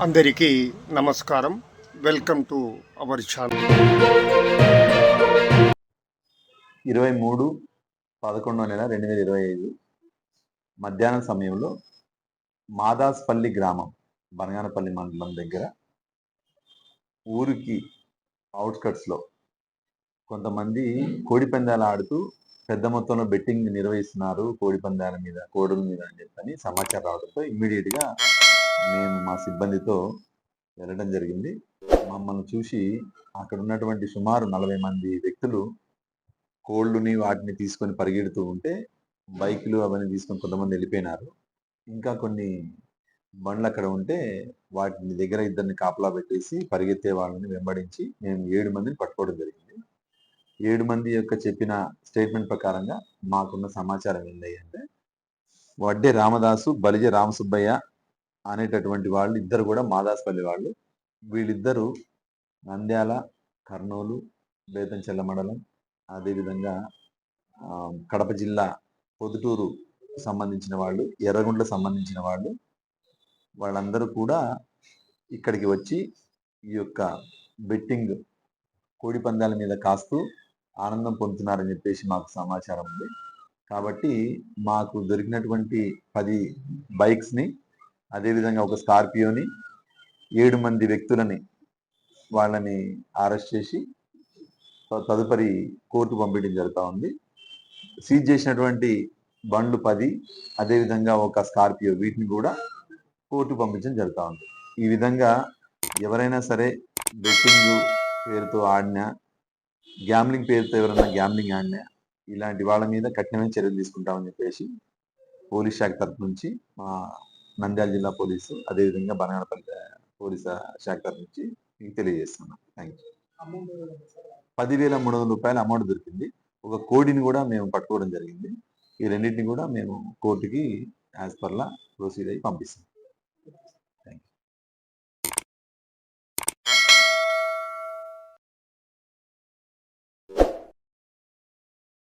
అందరికీ నమస్కారం. Welcome to our channel ఇరవై మూడు పదకొండో నెల రెండు వేల ఇరవై ఐదు మధ్యాహ్నం సమయంలో మాదాస్పల్లి గ్రామం బనగానపల్లి మండలం దగ్గర ఊరికి అవుట్స్కట్స్లో కొంతమంది కోడి పందాలు ఆడుతూ పెద్ద మొత్తంలో బెట్టింగ్ నిర్వహిస్తున్నారు. కోడి పందాల మీద కోడుల మీద అని చెప్పని సమాచారం రావడంతో ఇమ్మీడియట్గా మేము మా సిబ్బందితో వెళ్ళడం జరిగింది. మమ్మల్ని చూసి అక్కడ ఉన్నటువంటి సుమారు నలభై మంది వ్యక్తులు కోళ్ళుని వాటిని తీసుకొని పరిగెడుతూ ఉంటే బైకులు అవన్నీ తీసుకొని కొంతమంది వెళ్ళిపోయినారు. ఇంకా కొన్ని బండ్లు అక్కడ ఉంటే వాటిని దగ్గర ఇద్దరిని కాపలా పెట్టేసి పరిగెత్తే వాళ్ళని వెంబడించి మేము ఏడు మందిని పట్టుకోవడం జరిగింది. ఏడు మంది యొక్క చెప్పిన స్టేట్మెంట్ ప్రకారంగా మాకున్న సమాచారం ఏంటంటే అంటే వడ్డే రామదాసు బలిజ రామసుబ్బయ్య అనేటటువంటి వాళ్ళు ఇద్దరు కూడా మాదాస్పల్లి వాళ్ళు. వీళ్ళిద్దరూ నంద్యాల కర్నూలు బేతంచెల్ల మండలం అదేవిధంగా కడప జిల్లా పొదుటూరు సంబంధించిన వాళ్ళు ఎర్రగుండ్ల సంబంధించిన వాళ్ళు. వాళ్ళందరూ కూడా ఇక్కడికి వచ్చి ఈ యొక్క బెట్టింగ్ కోడి పందాల మీద కాస్తూ ఆనందం పొందుతున్నారని చెప్పేసి మాకు సమాచారం ఉంది. కాబట్టి మాకు దొరికినటువంటి పది బైక్స్ని అదేవిధంగా ఒక స్కార్పియోని ఏడు మంది వ్యక్తులని వాళ్ళని అరెస్ట్ చేసి త- తదుపరి కోర్టు పంపించడం జరుగుతూ ఉంది. సీజ్ చేసినటువంటి బండ్లు పది అదేవిధంగా ఒక స్కార్పియో వీటిని కూడా కోర్టు పంపించడం జరుగుతూ ఉంది. ఈ విధంగా ఎవరైనా సరే బెట్టింగ్ పేరుతో ఆడినా గ్యామ్లింగ్ పేరుతో ఎవరైనా గ్యామ్లింగ్ ఆడినా ఇలాంటి వాళ్ళ మీద కఠినమైన చర్యలు తీసుకుంటామని చెప్పేసి పోలీస్ శాఖ తరఫు నుంచి మా నంద్యాల జిల్లా పోలీసు అదేవిధంగా బనగానపల్లి పోలీస్ శాఖ నుంచి మీకు తెలియజేస్తున్నాం. థ్యాంక్ యూ పదివేల మూడు వందల రూపాయల అమౌంట్ దొరికింది. ఒక కోడిని కూడా మేము పట్టుకోవడం జరిగింది. ఈ రెండింటిని కూడా మేము కోర్టుకి యాజ్ పర్లా ప్రొసీడ్ అయ్యి పంపిస్తాం.